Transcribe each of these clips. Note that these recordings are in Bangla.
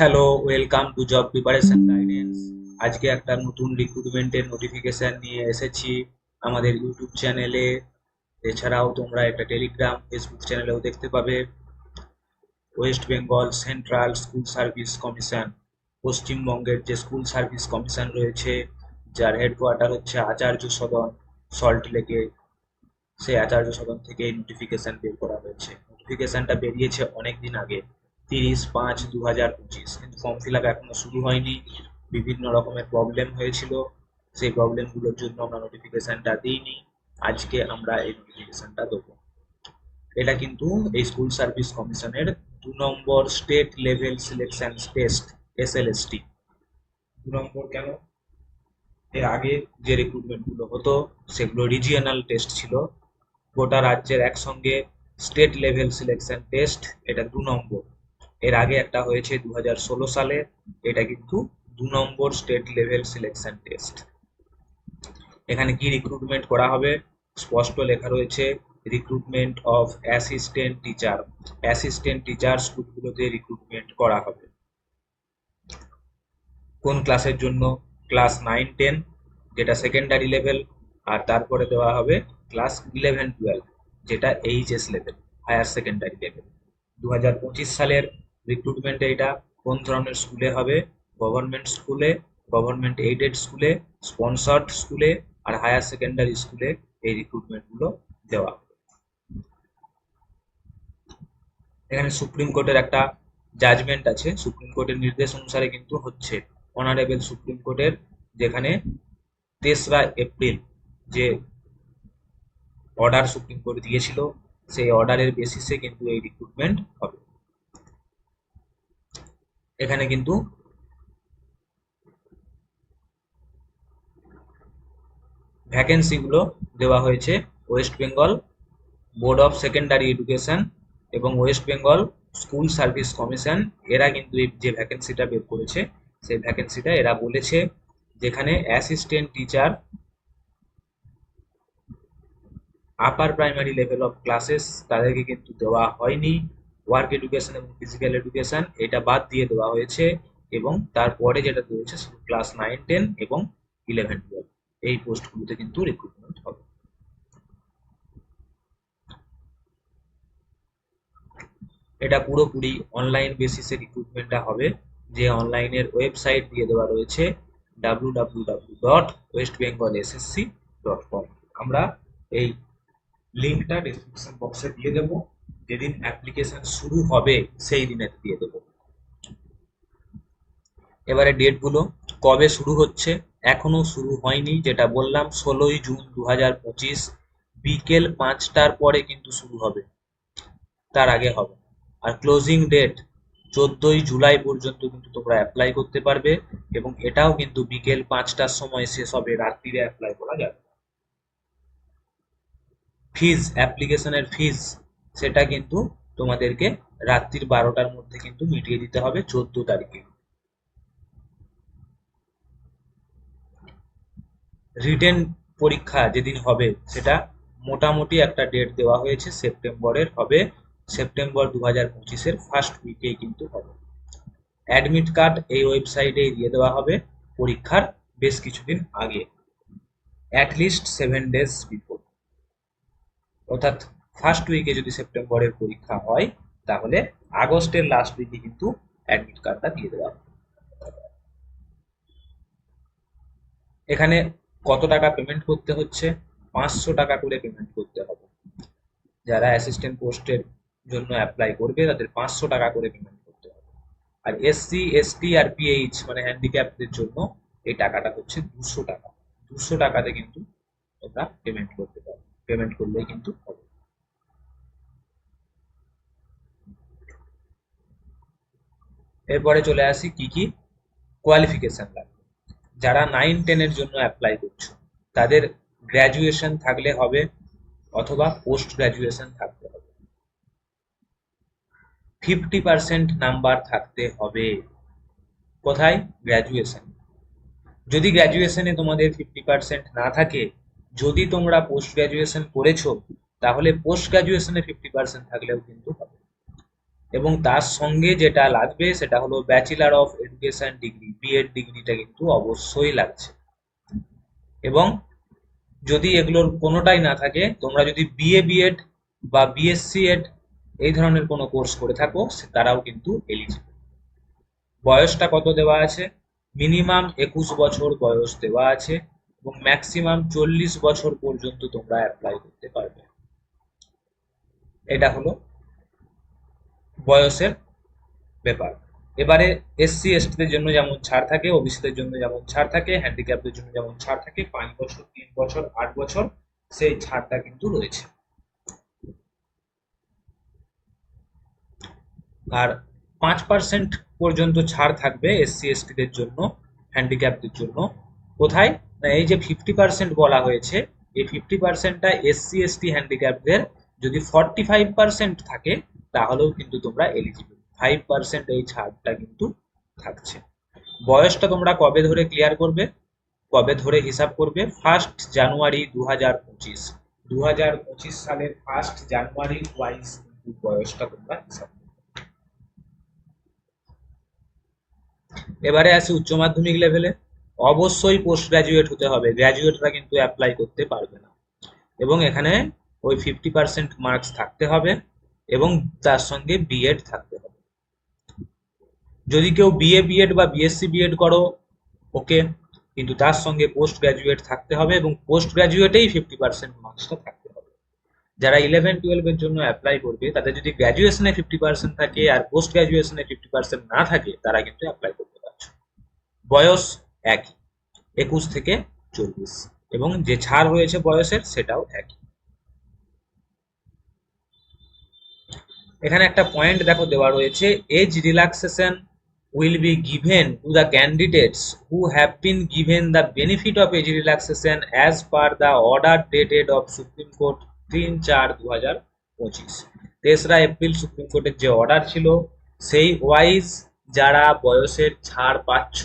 Hello welcome to job preparation guidance আজকে একটা নতুন রিক্রুটমেন্টের নোটিফিকেশন নিয়ে এসেছি আমাদের ইউটিউব চ্যানেলে এছাড়াও তোমরা একটা টেলিগ্রাম ফেসবুক চ্যানেলেও দেখতে পাবে। West Bengal central school service commission পশ্চিমবঙ্গের যে স্কুল সার্ভিস কমিশন রয়েছে, যার হেডকোয়ার্টার হচ্ছে আচার্য সদন সল্ট লেকে সেই আচার্য সদন থেকে নোটিফিকেশন বের করা হয়েছে। নোটিফিকেশনটা বেরিয়েছে অনেক দিন আগে। তিরিশ পাঁচ দু হাজার পঁচিশ। কিন্তু ফর্ম ফিল আপ এখনও শুরু হয়নি। বিভিন্ন রকমের প্রবলেম হয়েছিল। সেই প্রবলেমগুলোর জন্য আমরা নোটিফিকেশনটা দিইনি। আজকে আমরা এই নোটিফিকেশনটা দেবো। এটা কিন্তু এই স্কুল সার্ভিস কমিশনের দু নম্বর state level selection test SLST দু নম্বর কেন? এর আগে যে রিক্রুটমেন্টগুলো হতো, সেগুলো রিজিয়নাল টেস্ট ছিল। গোটা রাজ্যের একসঙ্গে স্টেট লেভেল সিলেকশন টেস্ট এটা দু নম্বর। এর আগে একটা হয়েছে দু হাজার ষোলো সালে, এটা কিন্তু দু নম্বর স্টেট লেভেল সিলেকশন টেস্ট এখানে কি রিক্রুটমেন্ট করা হবে? স্পষ্ট লেখা রয়েছে recruitment of assistant teacher assistant teacher স্কুলগুলোতে রিক্রুটমেন্ট করা হবে। কোন ক্লাসের জন্য? ক্লাস নাইন টেন যেটা সেকেন্ডারি লেভেল আর তারপরে দেওয়া হবে ক্লাস ইলেভেন টুয়েলভ যেটা HS level higher secondary level দু হাজার পঁচিশ সালের রিক্রুটমেন্ট এটা কোন ধরনের স্কুলে হবে? গভর্নমেন্ট স্কুলে গভর্নমেন্ট এইডেড স্কুলে স্পন্সর্ড স্কুলে আর হায়ার সেকেন্ডারি স্কুলে এই রিক্রুটমেন্টগুলো দেওয়া এখানে সুপ্রিম কোর্টের একটা জাজমেন্ট আছে। সুপ্রিম কোর্টের নির্দেশ অনুসারে কিন্তু হচ্ছে। অনারেবল সুপ্রিম কোর্টের যেখানে তেসরা এপ্রিল যে অর্ডার সুপ্রিম কোর্ট দিয়েছিল, সেই অর্ডারের বেসিসে কিন্তু এই রিক্রুটমেন্ট হবে। এখানে কিন্তু ভ্যাকেন্সিগুলো দেওয়া হয়েছে West Bengal board of secondary education এবং West Bengal school service commission এরা কিন্তু যে ভ্যাকেন্সিটা বের করেছে, সেই ভ্যাকেন্সিটা এরা বলেছে যেখানে assistant teacher upper primary level of classes তাদেরকে কিন্তু দেওয়া হয়নি। ওয়ার্ক এডুকেশন এবং ফিজিক্যাল এডুকেশন এটা বাদ দিয়ে দেওয়া হয়েছে এবং তারপরে যেটা রয়েছে ক্লাস নাইন টেন এবং ইলেভেন টুয়েলভ এই পোস্টগুলোতে কিন্তু রিক্রুটমেন্ট হবে। এটা পুরোপুরি অনলাইন বেসিসে রিক্রুটমেন্টটা হবে। যে অনলাইনের ওয়েবসাইট দিয়ে দেওয়া রয়েছে W W W dot West Bengal SSC dot com আমরা এই লিঙ্কটা ডিসক্রিপশন বক্সে দিয়ে দেবো। যেদিন অ্যাপ্লিকেশন শুরু হবে, সেই দিনে দিয়ে দেব। এবারে ডেটগুলো কবে শুরু হচ্ছে, এখনও শুরু হয়নি, যেটা বললাম ষোলোই জুন দু বিকেল পাঁচটার পরে কিন্তু শুরু হবে, তার আগে হবে। আর ক্লোজিং ডেট চোদ্দই জুলাই পর্যন্ত কিন্তু তোমরা অ্যাপ্লাই করতে পারবে, এবং এটাও কিন্তু বিকেল পাঁচটার সময় শেষ হবে, রাত্রিরে অ্যাপ্লাই করা যাবে। ফিজ অ্যাপ্লিকেশনের ফিজ সেটা কিন্তু তোমাদেরকে রাত্রির বারোটার মধ্যে কিন্তু মিটিয়ে দিতে হবে চোদ্দ তারিখে। রিটেন পরীক্ষা যেদিন হবে সেটা মোটামুটি একটা ডেট দেওয়া হয়েছে, সেপ্টেম্বরের হবে। সেপ্টেম্বর দু হাজার পঁচিশের ফার্স্ট উইকেই কিন্তু হবে। অ্যাডমিট কার্ড এই ওয়েবসাইটে দিয়ে দেওয়া হবে পরীক্ষার বেশ কিছুদিন আগে। At least seven days before অর্থাৎ ফার্স্ট উইকে যদি সেপ্টেম্বরের পরীক্ষা হয়, তাহলে আগস্টের লাস্ট উইকে কিন্তু অ্যাডমিট কার্ডটা দিয়ে দেওয়া এখানে কত টাকা পেমেন্ট করতে হচ্ছে? পাঁচশো টাকা করে পেমেন্ট করতে হবে। যারা অ্যাসিস্ট্যান্ট পোস্টের জন্য অ্যাপ্লাই করবে, তাদের পাঁচশো টাকা করে পেমেন্ট করতে হবে। আর এসসি এসটি আর পিএইচ মানে হ্যান্ডিক্যাপদের জন্য এই টাকাটা হচ্ছে দুশো টাকা। দুশো টাকাতে কিন্তু তোমরা পেমেন্ট করতে পারো। পেমেন্ট করলেই কিন্তু হবে। এরপরে চলে আসি কি কি কোয়ালিফিকেশন লাগবে যারা নাইন টেনের জন্য অ্যাপ্লাই করছ, তাদের গ্র্যাজুয়েশন থাকলে হবে অথবা পোস্ট গ্র্যাজুয়েশন থাকতে হবে। ফিফটি পার্সেন্ট নাম্বার থাকতে হবে। কোথায়? গ্র্যাজুয়েশন যদি গ্র্যাজুয়েশনে তোমাদের ফিফটি পার্সেন্ট না থাকে, যদি তোমরা পোস্ট গ্র্যাজুয়েশন করেছ, তাহলে পোস্ট গ্র্যাজুয়েশনে ফিফটি পার্সেন্ট থাকলেও কিন্তু হবে। এবং তার সঙ্গে যেটা লাগবে সেটা হলো bachelor of education degree BEd ডিগ্রিটা কিন্তু অবশ্যই লাগছে। এবং যদি এগুলোর কোনোটাই না থাকে, তোমরা যদি বিএ বিএড বা বিএসসি এড এই ধরনের কোনো কোর্স করে থাকো তারাও কিন্তু এলিজিবল বয়সটা কত দেওয়া আছে? মিনিমাম একুশ বছর বয়স দেওয়া আছে এবং ম্যাক্সিমাম চল্লিশ বছর পর্যন্ত তোমরা অ্যাপ্লাই করতে পারবে। এটা হলো বয়সের ব্যাপার। এবারে এসসি এসটিদের জন্য যেমন ছাড় থাকে ওবিসিদের জন্য যেমন ছাড় থাকে হ্যান্ডিক্যাপদের জন্য যেমন ছাড় থাকে, পাঁচ বছর, তিন বছর, আট বছর, সেই ছাড়টা কিন্তু রয়েছে। আর পাঁচ পার্সেন্ট পর্যন্ত ছাড় থাকবে এসসি এসটিদের জন্য হ্যান্ডিক্যাপদের জন্য। কোথায়? না, এই যে ফিফটি পার্সেন্ট বলা হয়েছে, এই ফিফটি পার্সেন্টটা এসসি এসটি হ্যান্ডিক্যাপদের যদি ফর্টি ফাইভ পার্সেন্ট থাকে, তাহলেও কিন্তু তোমরা এলিজিবল ফাইভ পার্সেন্ট এই ছাড়টা কিন্তু থাকছে। বয়সটা তোমরা কবে ধরে ক্লিয়ার করবে? কবে ধরে হিসাব করবে? ফার্স্ট জানুয়ারি দু হাজার পঁচিশ। দু হাজার পঁচিশ সালের ফার্স্ট জানুয়ারি ওয়াইজ কিন্তু বয়সটা তোমরা হিসাব। এবারে আসি উচ্চ মাধ্যমিক লেভেলে অবশ্যই পোস্ট গ্রাজুয়েট হতে হবে। গ্র্যাজুয়েটরা কিন্তু অ্যাপ্লাই করতে পারবে না। এবং এখানে ওই ফিফটি পার্সেন্ট মার্কস থাকতে হবে এবং তার সঙ্গে বিএড থাকতে হবে। যদি কেউ বিএ বিএড বা বিএসসি বিএড করো, ওকে, কিন্তু তার সঙ্গে পোস্ট গ্রাজুয়েট থাকতে হবে এবং পোস্ট গ্রাজুয়েটেই ফিফটি পার্সেন্ট মার্কসটা থাকতে হবে। যারা ইলেভেন টুয়েলভের জন্য অ্যাপ্লাই করবে, তাদের যদি গ্র্যাজুয়েশনে ফিফটি পার্সেন্ট থাকে আর পোস্ট গ্র্যাজুয়েশনে ফিফটি পার্সেন্ট না থাকে, তারা কিন্তু অ্যাপ্লাই করতে পারছে বয়স একই, একুশ থেকে চল্লিশ এবং যে ছাড় রয়েছে বয়সের, সেটাও একই। এখানে একটা পয়েন্ট দেখো দেওয়া রয়েছে age relaxation will be given to the candidates who have been given the benefit of age relaxation as per the order dated of Supreme Court তিন চার দু হাজার পঁচিশ। তেসরা এপ্রিল সুপ্রিম কোর্টের যে অর্ডার ছিল, সেই ওয়াইজ যারা বয়সের ছাড় পাচ্ছ,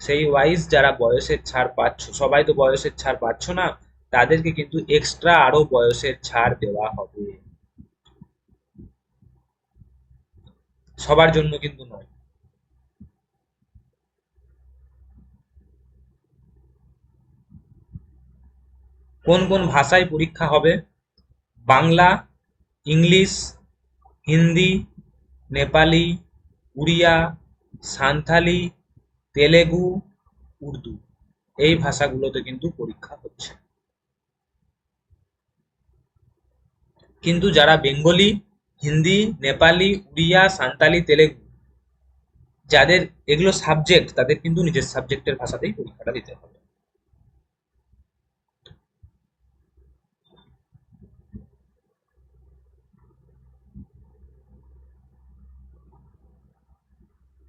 সেই ওয়াইজ যারা বয়সের ছাড় পাচ্ছ, সবাই তো বয়সের ছাড় পাচ্ছ না, তাদেরকে কিন্তু এক্সট্রা আরও বয়সের ছাড় দেওয়া হবে। সবার জন্য কিন্তু নয়। কোন কোন ভাষায় পরীক্ষা হবে? বাংলা, ইংলিশ, হিন্দি, নেপালি, উড়িয়া, সান্থালি, তেলেগু, উর্দু। এই ভাষাগুলোতে কিন্তু পরীক্ষা হচ্ছে। কিন্তু যারা বেঙ্গলি হিন্দি, নেপালি, উড়িয়া সান্তালি তেলেগু, যাদের এগুলো সাবজেক্ট তাদের কিন্তু নিজের সাবজেক্টের ভাষাতেই পরীক্ষাটা দিতে হবে।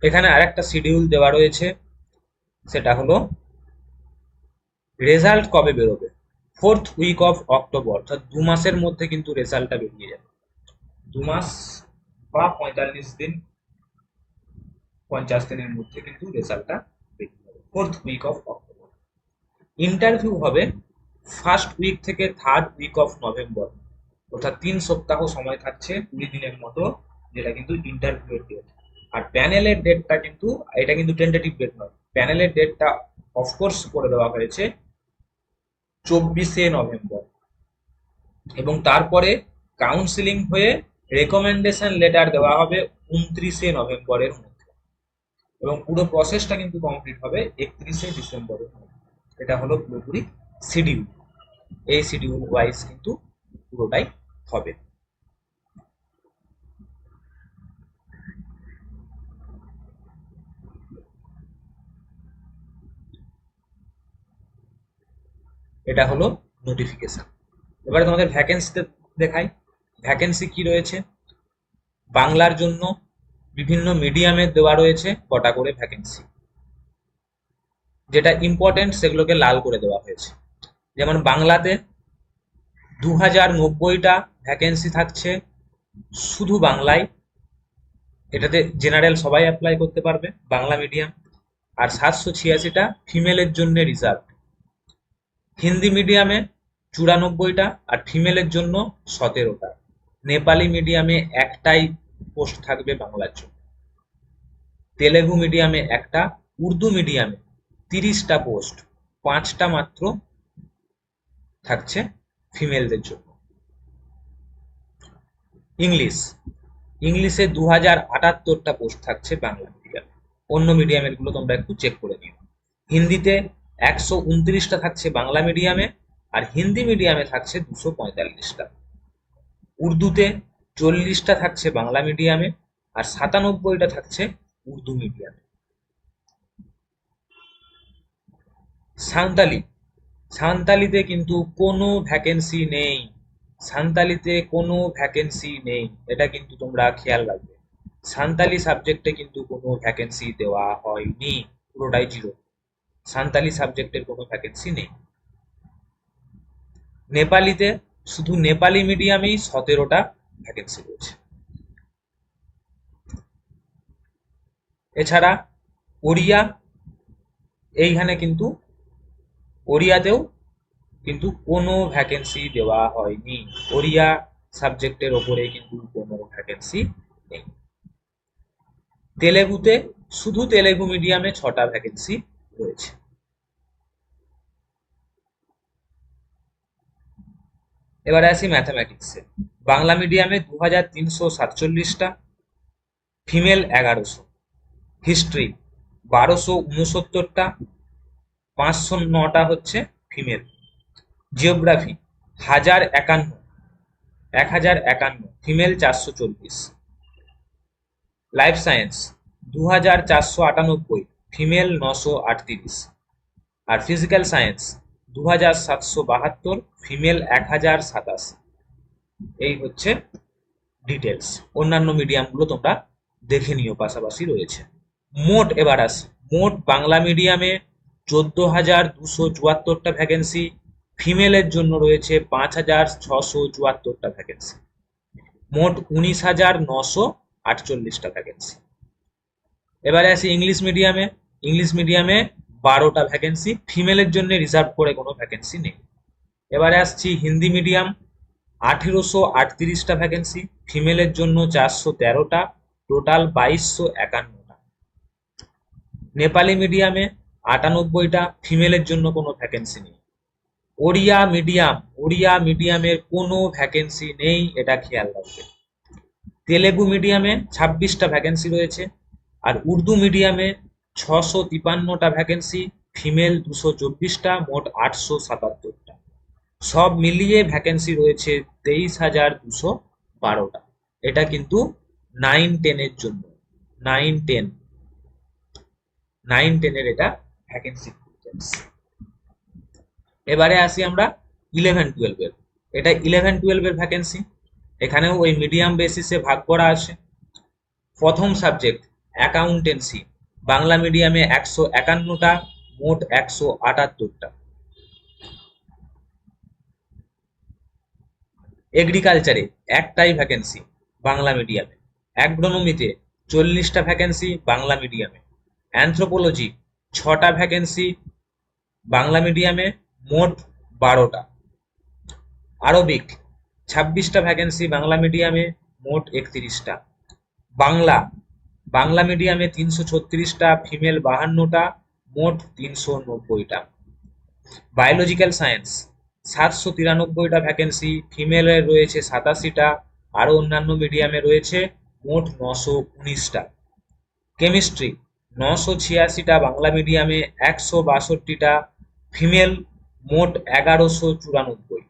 এখানে আরেকটা শিডিউল দেওয়া রয়েছে, সেটা হলো রেজাল্ট কবে বেরোবে? ফোর্থ উইক অফ অক্টোবর অর্থাৎ দু মাসের মধ্যে কিন্তু রেজাল্টটা বেরিয়ে যাবে। দু মাস বা পঁয়তাল্লিশ দিন পঞ্চাশ দিনের মধ্যে কিন্তু রেজাল্টটা বেরিয়ে যাবে fourth week of October interview হবে ফার্স্ট উইক থেকে থার্ড উইক অফ নভেম্বর অর্থাৎ তিন সপ্তাহ সময় থাকছে কুড়ি দিনের মতো, যেটা কিন্তু ইন্টারভিউয়ের ডেট আর প্যানেলের ডেটটা কিন্তু, এটা কিন্তু টেন্টেটিভ ডেট নয়। প্যানেলের ডেটটা অফকোর্স করে দেওয়া হয়েছে চব্বিশে নভেম্বর এবং তারপরে কাউন্সিলিং হয়ে রেকমেন্ডেশন লেটার দেওয়া হবে উনত্রিশে নভেম্বরের মধ্যে। এবং পুরো প্রসেসটা কিন্তু কমপ্লিট হবে একত্রিশে ডিসেম্বরের মধ্যে। এটা হলো পুরোপুরি শিডিউল এই শিডিউল ওয়াইজ কিন্তু পুরোটাই হবে। এটা হলো নোটিফিকেশন এবারে তোমাদের ভ্যাকেন্সিতে দেখাই। ভ্যাকেন্সি কি রয়েছে? বাংলার জন্য বিভিন্ন মিডিয়ামের দেওয়া রয়েছে কটা করে ভ্যাকেন্সি যেটা ইম্পর্টেন্ট সেগুলোকে লাল করে দেওয়া হয়েছে। যেমন বাংলাতে দু হাজার নব্বইটা ভ্যাকেন্সি থাকছে শুধু বাংলায়। এটাতে জেনারেল সবাই অ্যাপ্লাই করতে পারবে, বাংলা মিডিয়াম আর সাতশো ছিয়াশিটা ফিমেলের জন্য রিজার্ভ হিন্দি মিডিয়ামে চুরানব্বইটা আর ফিমেলের জন্য সতেরোটা। নেপালি মিডিয়ামে একটাই পোস্ট থাকবে বাংলার জন্য। তেলেগু মিডিয়ামে একটা, উর্দু মিডিয়ামে তিরিশটা পোস্ট, পাঁচটা মাত্র থাকছে ফিমেলদের জন্য। ইংলিশ, ইংলিশে দু হাজার আটাত্তরটা পোস্ট থাকছে বাংলা মিডিয়ামে। অন্য মিডিয়ামেরগুলো তোমরা একটু চেক করে নিও। হিন্দিতে একশো উনত্রিশটা থাকছে বাংলা মিডিয়ামে আর হিন্দি মিডিয়ামে থাকছে দুশো পঁয়তাল্লিশটা। উর্দুতে চল্লিশটা থাকছে বাংলা মিডিয়ামে আর সাতানব্বইটা থাকছে উর্দু মিডিয়ামে সাঁওতালি সাঁওতালিতে কিন্তু কোনো ভ্যাকেন্সি নেই। সাঁওতালিতে কোনো ভ্যাকেন্সি নেই। এটা কিন্তু তোমরা খেয়াল রাখবে। সাঁওতালি সাবজেক্টে কিন্তু কোনো ভ্যাকেন্সি দেওয়া হয়নি। পুরোটাই জিরো সাঁওতালি সাবজেক্টের কোনো ভ্যাকেন্সি নেই। নেপালিতে শুধু নেপালি মিডিয়ামেই সতেরোটা ভ্যাকেন্সি রয়েছে। এছাড়া ওড়িয়া, এইখানে কিন্তু, ওড়িয়াতেও কিন্তু কোনো ভ্যাকেন্সি দেওয়া হয়নি। ওড়িয়া সাবজেক্টের ওপরে কিন্তু কোনো ভ্যাকেন্সি নেই। তেলেগুতে, শুধু তেলেগু মিডিয়ামে ছটা ভ্যাকেন্সি রয়েছে। এবারে আসি ম্যাথামেটিক্সে বাংলা মিডিয়ামে দু হাজার তিনশো সাতচল্লিশটা ফিমেল এগারোশো হিস্ট্রি বারোশো উনসত্তরটা, পাঁচশো নটা হচ্ছে ফিমেল জিওগ্রাফি হাজার একান্ন, এক হাজার একান্ন ফিমেল চারশো চল্লিশ লাইফ সায়েন্স দু হাজার চারশো আটানব্বই ফিমেল নশো আটত্রিশ। আর ফিজিক্যাল সায়েন্স দু হাজার সাতশো বাহাত্তর ফিমেল এক হাজার সাতাশ। এই হচ্ছে ডিটেলস অন্যান্য মিডিয়ামগুলো তোমরা দেখে নিও, পাশাপাশি রয়েছে। মোট এবার আসি, মোট বাংলা মিডিয়ামে চোদ্দ হাজার দুশো চুয়াত্তরটা ভ্যাকেন্সি ফিমেলের জন্য রয়েছে পাঁচ হাজার ছশো চুয়াত্তরটা ভ্যাকেন্সি মোট উনিশ হাজার নশো আটচল্লিশটা ভ্যাকেন্সি এবারে আসি ইংলিশ মিডিয়ামে ইংলিশ মিডিয়ামে বারোটা ভ্যাকেন্সি ফিমেলের জন্য রিজার্ভ করে কোনো ভ্যাকেন্সি নেই। এবারে আসছি হিন্দি মিডিয়াম আঠেরোশো আটত্রিশটা ভ্যাকেন্সি ফিমেলের জন্য চারশো তেরোটা টোটাল বাইশশো একান্নটা। নেপালি মিডিয়ামে আটানব্বইটা ফিমেলের জন্য কোনো ভ্যাকেন্সি নেই। ওড়িয়া মিডিয়াম ওড়িয়া মিডিয়ামের কোনো ভ্যাকেন্সি নেই, এটা খেয়াল রাখবে। তেলেগু মিডিয়ামে ছাব্বিশটা ভ্যাকেন্সি রয়েছে, আর উর্দু মিডিয়ামে ছশো তিপান্নটা ভ্যাকেন্সি ফিমেল দুশো চব্বিশটা, মোট আটশো সাতাত্তরটা। সব মিলিয়ে ভ্যাকেন্সি রয়েছে তেইশ হাজার দুশো বারোটা। এটা কিন্তু নাইন টেনের জন্য। নাইন টেন নাইন টেনের এটা ভ্যাকেন্সি এবারে আসি আমরা ইলেভেন টুয়েলভের এটা ইলেভেন টুয়েলভের ভ্যাকেন্সি এখানেও ওই মিডিয়াম বেসিসে ভাগ করা আছে। প্রথম সাবজেক্ট অ্যাকাউন্টেন্সি বাংলা মিডিয়ামে একশো একান্নটা, মোট একশো আটাত্তরটা। এগ্রিকালচারে একটাই ভ্যাকেন্সি বাংলা মিডিয়ামে। অ্যাগ্রোনমিতে চল্লিশটা ভ্যাকেন্সি বাংলা মিডিয়ামে। অ্যান্থ্রোপোলজি ছটা ভ্যাকেন্সি বাংলা মিডিয়ামে, মোট বারোটা। আরবিক ছাব্বিশটা ভ্যাকেন্সি বাংলা মিডিয়ামে, মোট একত্রিশটা। বাংলা বাংলা মিডিয়ামে তিনশো ছত্রিশটা, ফিমেল বাহান্নটা, মোট তিনশো নব্বইটা। বায়োলজিক্যাল সায়েন্স সাতশো তিরানব্বইটা ভ্যাকেন্সি ফিমেলের রয়েছে সাতাশিটা, আরও অন্যান্য মিডিয়ামে রয়েছে মোট নশো উনিশটা। কেমিস্ট্রি নশো ছিয়াশিটা, বাংলা মিডিয়ামে একশো বাষট্টিটা ফিমেল মোট এগারোশো চুরানব্বই।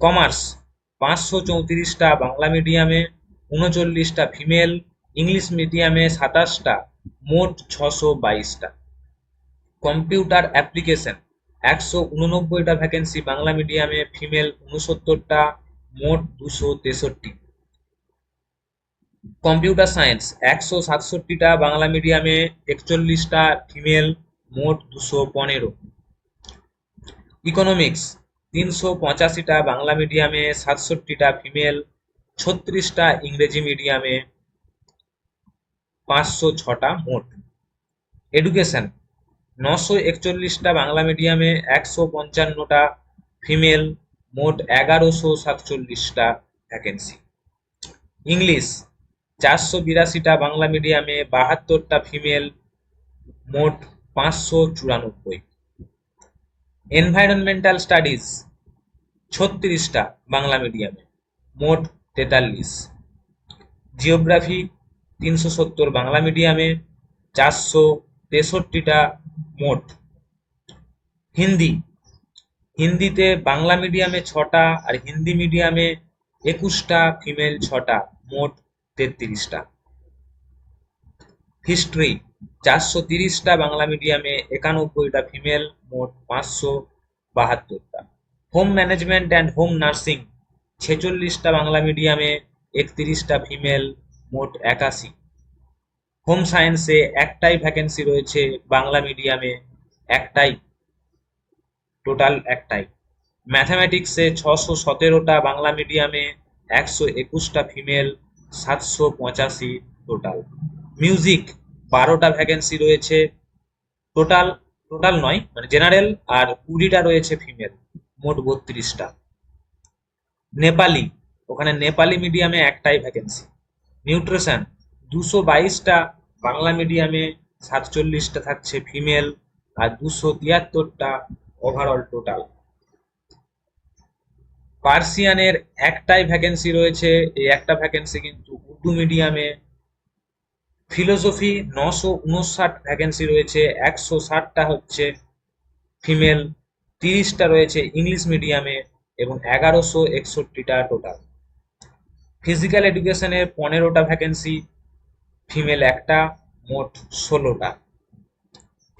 কমার্স পাঁচশো চৌত্রিশটা, বাংলা মিডিয়ামে উনচল্লিশটা ফিমেল ইংলিশ মিডিয়ামে সাতাশটা, মোট ছশো বাইশটা। কম্পিউটার অ্যাপ্লিকেশন, একশো উননব্বইটা ভ্যাকেন্সি, বাংলা মিডিয়ামে ফিমেল উনসত্তরটা, মোট দুশো তেষট্টি। কম্পিউটার সায়েন্স, একশো সাতষট্টিটা, বাংলা মিডিয়ামে একচল্লিশটা, ফিমেল মোট দুশো পনেরো। ইকোনমিক্স, তিনশো পঁচাশিটা, বাংলা মিডিয়ামে সাতষট্টিটা, ফিমেল ছত্রিশটা, ইংরেজি মিডিয়ামে পাঁচশো ছটা মোট। এডুকেশন নশো একচল্লিশটা বাংলা মিডিয়ামে একশো পঞ্চান্নটা ফিমেল মোট এগারোশো সাতচল্লিশটা ভ্যাকেন্সি ইংলিশ চারশো বিরাশিটা বাংলা মিডিয়ামে বাহাত্তরটা ফিমেল মোট পাঁচশো চুরানব্বই। এনভায়রনমেন্টাল স্টাডিজ ছত্রিশটা বাংলা মিডিয়ামে মোট তেতাল্লিশ। জিওগ্রাফি তিনশো সত্তর বাংলা মিডিয়ামে চারশো তেষট্টিটা মোট। হিন্দি। হিন্দিতে বাংলা মিডিয়ামে ছটা আর হিন্দি মিডিয়ামে একুশটা, ফিমেল ছটা, মোট তেত্রিশটা। হিস্ট্রি। চারশো তিরিশটা বাংলা মিডিয়ামে একানব্বইটা, ফিমেল মোট পাঁচশো বাহাত্তরটা। Home management and home nursing. ছেচল্লিশটা Bangla মিডিয়ামে একত্রিশটা, ফিমেল মোট একাশি। হোম সায়েন্সে একটাই ভ্যাকেন্সি রয়েছে, বাংলা মিডিয়ামে একটাই। টোটাল একটাই। ম্যাথামেটিক্সে ছশো সতেরোটা, বাংলা মিডিয়ামে একশো একুশটা ফিমেল সাতশো পঁচাশি টোটাল মিউজিক বারোটা ভ্যাকেন্সি রয়েছে। টোটাল টোটাল নয় মানে জেনারেল আর কুড়িটা রয়েছে ফিমেল মোট বত্রিশটা। নেপালি ওখানে নেপালি মিডিয়ামে একটাই ভ্যাকেন্সি নিউট্রিশন। দুশো বাইশটা বাংলা মিডিয়ামে সাতচল্লিশটা থাকছে ফিমেল আর দুশো তিয়াত্তরটা ওভারঅল টোটাল পার্সিয়ানের একটাই ভ্যাকেন্সি রয়েছে, এই একটা ভ্যাকেন্সি কিন্তু উর্দু মিডিয়ামে। ফিলোসফি নশো উনষাট ভ্যাকেন্সি রয়েছে, একশো ষাটটা হচ্ছে ফিমেল, তিরিশটা রয়েছে ইংলিশ মিডিয়ামে এবং এগারোশো একষট্টিটা টোটাল ফিজিক্যাল এডুকেশনের পনেরোটা ভ্যাকেন্সি ফিমেল একটা, মোট ষোলোটা।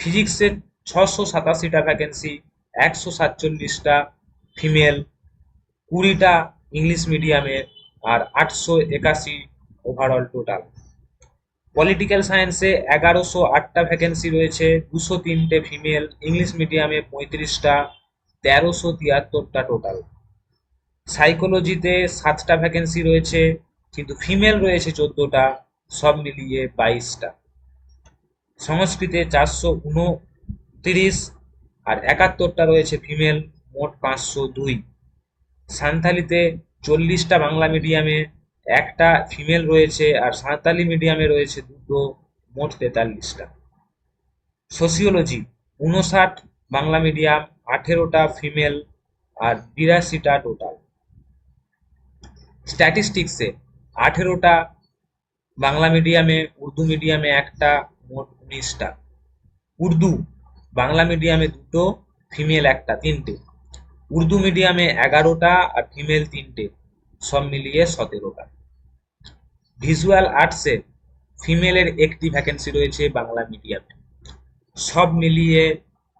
ফিজিক্সের ছশো সাতাশিটা ভ্যাকেন্সি একশো সাতচল্লিশটা ফিমেল কুড়িটা ইংলিশ মিডিয়ামে আর আটশো একাশি ওভারঅল টোটাল পলিটিক্যাল সায়েন্সে এগারোশো আটটা ভ্যাকেন্সি রয়েছে, দুশো তিনটে ফিমেল ইংলিশ মিডিয়ামে পঁয়ত্রিশটা, তেরোশো তিয়াত্তরটা টোটাল সাইকোলজিতে সাতটা ভ্যাকেন্সি রয়েছে, কিন্তু ফিমেল রয়েছে চোদ্দটা, সব মিলিয়ে বাইশটা। সংস্কৃতে চারশো উনতিরিশ আর একাত্তরটা রয়েছে ফিমেল মোট পাঁচশো দুই। সান্থালিতে চল্লিশটা বাংলা মিডিয়ামে একটা ফিমেল রয়েছে আর সাঁওতালি মিডিয়ামে রয়েছে দুটো, মোট তেতাল্লিশটা। সোসিওলজি উনষাট বাংলা মিডিয়াম আঠেরোটা ফিমেল আর বিরাশিটা টোটাল স্ট্যাটিস্টিক্সে আঠেরোটা, বাংলা মিডিয়ামে উর্দু মিডিয়ামে একটা, মোট উনিশটা। উর্দু, বাংলা মিডিয়ামে দুটো ফিমেল একটা, তিনটে। উর্দু মিডিয়ামে এগারোটা আর ফিমেল তিনটে, সব মিলিয়ে সতেরোটা। ভিজুয়াল আর্টসে ফিমেলের একটি ভ্যাকেন্সি রয়েছে বাংলা মিডিয়ামে সব মিলিয়ে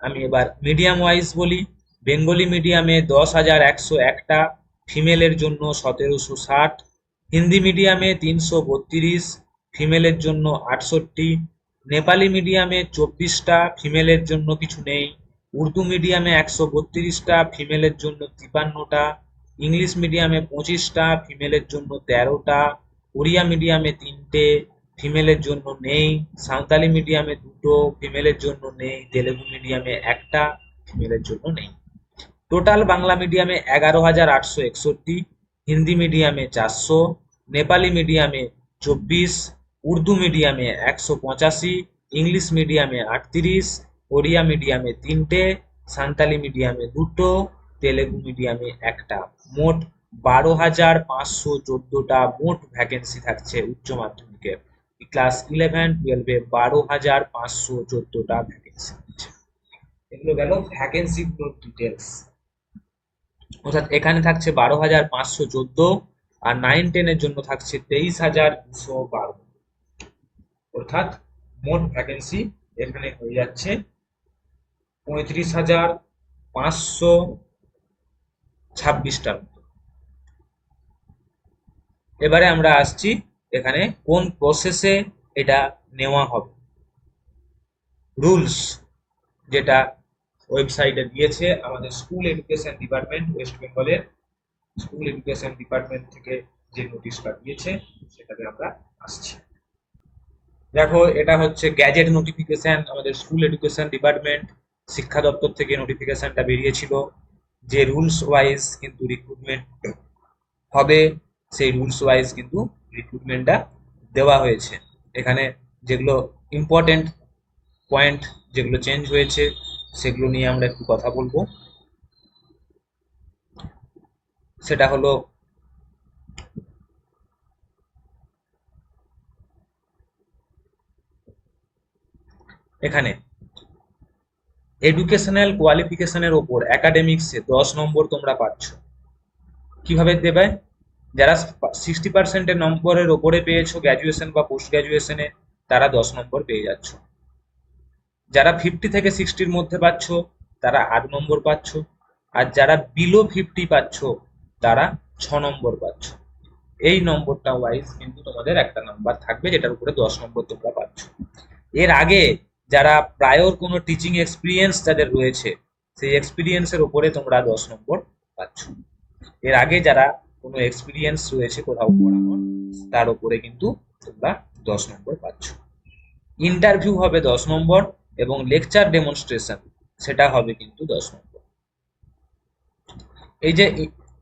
আমি এবার মিডিয়াম ওয়াইজ বলি, বেঙ্গলি মিডিয়ামে দশ হাজার একশো একটা ফিমেলের জন্য সতেরোশো ষাট, হিন্দি মিডিয়ামে তিনশো বত্রিশ, ফিমেলের জন্য আটষট্টি, নেপালি মিডিয়ামে চব্বিশটা, ফিমেলের জন্য কিছু নেই। উর্দু মিডিয়ামে একশো বত্রিশটা, ফিমেলের জন্য তিপান্নটা, ইংলিশ মিডিয়ামে পঁচিশটা, ফিমেলের জন্য তেরোটা, ওড়িয়া মিডিয়ামে তিনটে, ফিমেলের জন্য নেই। সাঁওতালি মিডিয়ামে দুটো, ফিমেলের জন্য নেই। তেলেগু মিডিয়ামে একটা, ফিমেলের জন্য নেই। টোটাল বাংলা মিডিয়ামে এগারো হাজার আটশো একষট্টি, হিন্দি মিডিয়ামে চারশো, নেপালি মিডিয়ামে চব্বিশ, উর্দু মিডিয়ামে একশো পঁচাশি, ইংলিশ মিডিয়ামে আটত্রিশ, ওড়িয়া মিডিয়ামে তিনটে, সাঁওতালি মিডিয়ামে দুটো, তেলেগু মিডিয়ামে একটা। মোট বারো হাজার পাঁচশো চোদ্দটা মোট ভ্যাকেন্সি থাকছে উচ্চ মাধ্যমিকে। ক্লাস ইলেভেন টুয়েলভে বারো হাজার পাঁচশো চোদ্দটা ভ্যাকেন্সি এগুলো গেল ভ্যাকেন্সিগুলোর ডিটেলস অর্থাৎ এখানে থাকছে বারো হাজার পাঁচশো চোদ্দ, আর নাইন টেনের জন্য থাকছে তেইশ হাজার দুশো বারো। অর্থাৎ মোট ভ্যাকেন্সি এখানে হয়ে যাচ্ছে পঁয়ত্রিশ হাজার পাঁচশো ছাব্বিশটার মতো। এবারে আমরা আসছি এখানে কোন প্রসেসে এটা নেওয়া হবে। রুলস যেটা ওয়েবসাইটে দিয়েছে আমাদের স্কুল এডুকেশন ডিপার্টমেন্ট, ওয়েস্ট বেঙ্গলের স্কুল এডুকেশন ডিপার্টমেন্ট থেকে যে নোটিশটা দিয়েছে, সেটাতে আমরা আসছি। দেখো, এটা হচ্ছে গ্যাজেট নোটিফিকেশন, আমাদের স্কুল এডুকেশন ডিপার্টমেন্ট শিক্ষা দপ্তর থেকে নোটিফিকেশনটা বেরিয়েছিল যে রুলস ওয়াইজ কিন্তু রিক্রুটমেন্ট হবে, সেই রুলস ওয়াইজ কিন্তু রিক্রুটমেন্টটা দেওয়া হয়েছে। এখানে যেগুলো ইম্পর্টেন্ট পয়েন্ট যেগুলো চেঞ্জ হয়েছে সেগুলো নিয়ে আমরা একটু কথা বলব। সেটা হলো এখানে এডুকেশনাল কোয়ালিফিকেশনের ওপর একাডেমিক্সে দশ নম্বর তোমরা পাচ্ছ। কীভাবে দেবে? যারা সিক্সটি পার্সেন্টের নম্বরের ওপরে পেয়েছ গ্র্যাজুয়েশন বা পোস্ট গ্র্যাজুয়েশনে তারা দশ নম্বর পেয়ে যাচ্ছ। যারা ফিফটি থেকে সিক্সটির মধ্যে পাচ্ছ, তারা আট নম্বর পাচ্ছ। আর যারা বিলো ফিফটি পাচ্ছ, তারা ছ নম্বর পাচ্ছ। এই নম্বরটা ওয়াইজ কিন্তু তোমাদের একটা নাম্বার থাকবে যেটার উপরে দশ নম্বর তোমরা পাচ্ছ। এর আগে যারা প্রায়র কোনো টিচিং এক্সপিরিয়েন্স যাদের রয়েছে, সেই এক্সপিরিয়েন্সের উপরে তোমরা দশ নম্বর পাচ্ছ। এর আগে যারা কোনো এক্সপিরিয়েন্স রয়েছে কোথাও পড়ানোর, তার উপরে কিন্তু তোমরা দশ নম্বর পাচ্ছ। ইন্টারভিউ হবে দশ নম্বর এবং লেকচার ডেমনস্ট্রেশন সেটা হবে কিন্তু দশ নম্বর। এই যে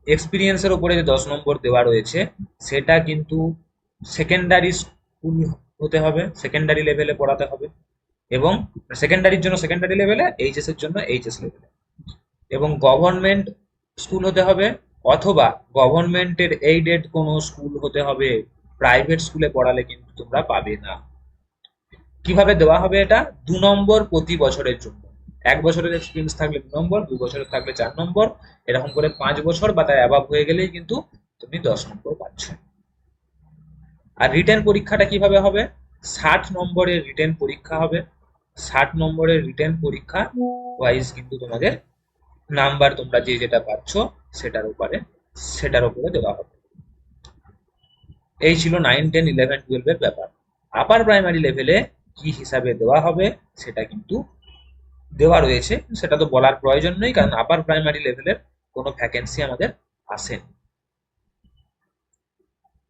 এক্সপিরিয়েন্সের উপরে যে দশ নম্বর দেওয়া রয়েছে, সেটা কিন্তু সেকেন্ডারি স্কুল হতে হবে সেকেন্ডারি লেভেলে পড়াতে হবে এবং সেকেন্ডারির জন্য সেকেন্ডারি লেভেলে এইচএস এর জন্য এইচএস লেভেলে এবং গভর্নমেন্ট স্কুল হতে হবে অথবা গভর্নমেন্টের এইডেড কোনো স্কুল হতে হবে প্রাইভেট স্কুলে পড়ালে কিন্তু তোমরা পাবে না। কীভাবে দেওয়া হবে এটা? দু নম্বর প্রতি বছরের জন্য। এক বছরের এক্সপিরিয়েন্স থাকলে দু নম্বর, দু বছরের থাকলে চার নম্বর, এরকম করে পাঁচ বছর বা তার অ্যাভাব হয়ে গেলেই কিন্তু তুমি দশ নম্বর পাচ্ছ। আর রিটেন পরীক্ষাটা কীভাবে হবে? ষাট নম্বরের রিটেন পরীক্ষা হবে। ষাট নম্বরের রিটেন পরীক্ষা ওয়াইজ কিন্তু তোমাদের নাম্বার তোমরা যে যেটা পাচ্ছ সেটার উপরে সেটার উপরে দেওয়া হবে। এই ছিল নাইন টেন ইলেভেন টুয়েলভের ব্যাপার। আপার প্রাইমারি লেভেলে কি হিসাবে দেওয়া হবে সেটা কিন্তু দেওয়া রয়েছে। সেটা তো বলার প্রয়োজন নেই, কারণ আপার প্রাইমারি লেভেলের কোনো ভ্যাকেন্সি আমাদের আসেনি।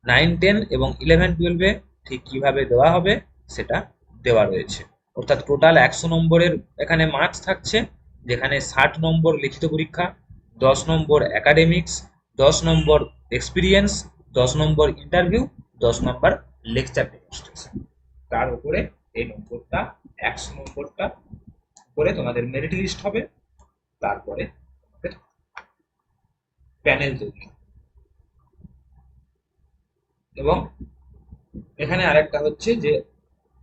নাইন টেন এবং ইলেভেন টুয়েলভে ঠিক কীভাবে দেওয়া হবে সেটা দেওয়া রয়েছে। অর্থাৎ টোটাল একশো নম্বরের এখানে মার্কস থাকছে, যেখানে ষাট নম্বর লিখিত পরীক্ষা, দশ নম্বর একাডেমিক্স দশ নম্বর এক্সপিরিয়েন্স দশ নম্বর ইন্টারভিউ দশ নম্বর লেকচার ডেমনস্ট্রেশন তার উপরে এই নম্বরটা একশো নম্বরটা করে তোমাদের মেরিট লিস্ট হবে, তারপরে প্যানেল তৈরি এবং এখানে আরেকটা হচ্ছে যে,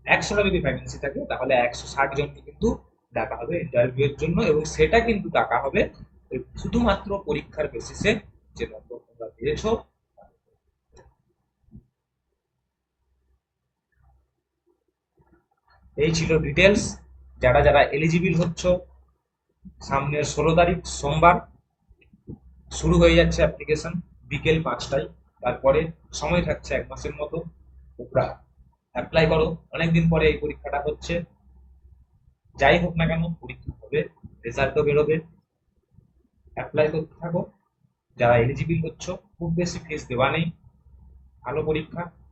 একশোটা যদি ভ্যাকেন্সি থাকে, তাহলে একশো ষাট জনকে কিন্তু ডাকা হবে ইন্টারভিউ এর জন্য এবং সেটা কিন্তু ডাকা হবে শুধুমাত্র পরীক্ষার বেসিসে যে নম্বর তোমরা পেয়েছ এই ছিল ডিটেলস যারা যারা এলিজিবল হচ্ছ, সামনের ষোলো তারিখ সোমবার শুরু হয়ে যাচ্ছে অ্যাপ্লিকেশন বিকেল পাঁচটায়। তারপরে সময় থাকছে এক মাসের মতো। তোমরা অ্যাপ্লাই করো। অনেকদিন পরে এই পরীক্ষাটা হচ্ছে। যাই হোক না কেন, পরীক্ষা হবে রেজাল্টও বেরোবে। অ্যাপ্লাই করতে থাকো। যারা এলিজিবল হচ্ছ, খুব বেশি ফিস দেওয়া নেই। ভালো পরীক্ষা।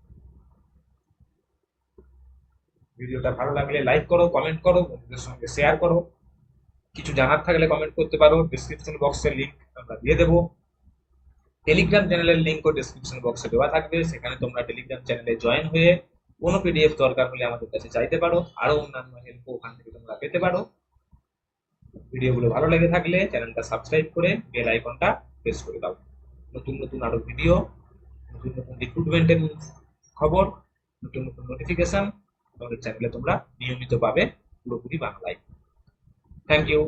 ভিডিওটা ভালো লাগলে লাইক করো কমেন্ট করো, বন্ধুদের সঙ্গে শেয়ার করো। কিছু জানার থাকলে কমেন্ট করতে পারো। ডিসক্রিপশন বক্সের লিংক আমরা দিয়ে দেবো। টেলিগ্রাম চ্যানেলের লিঙ্কও ডিসক্রিপশন বক্সে দেওয়া থাকবে। সেখানে তোমরা টেলিগ্রাম চ্যানেলে জয়েন হয়ে কোনো পিডিএফ দরকার হলে আমাদের কাছে চাইতে পারো। আরও অন্যান্য হেল্প ওখান থেকে তোমরা পেতে পারো। ভিডিওগুলো ভালো লেগে থাকলে চ্যানেলটা সাবস্ক্রাইব করে বেল আইকনটা প্রেস করে দাও। নতুন নতুন আরও ভিডিও নতুন নতুন রিক্রুটমেন্টের খবর, নতুন নতুন নোটিফিকেশন আমাদের চ্যানেলে তোমরা নিয়মিত পাবে পুরোপুরি বাংলায়। Thank you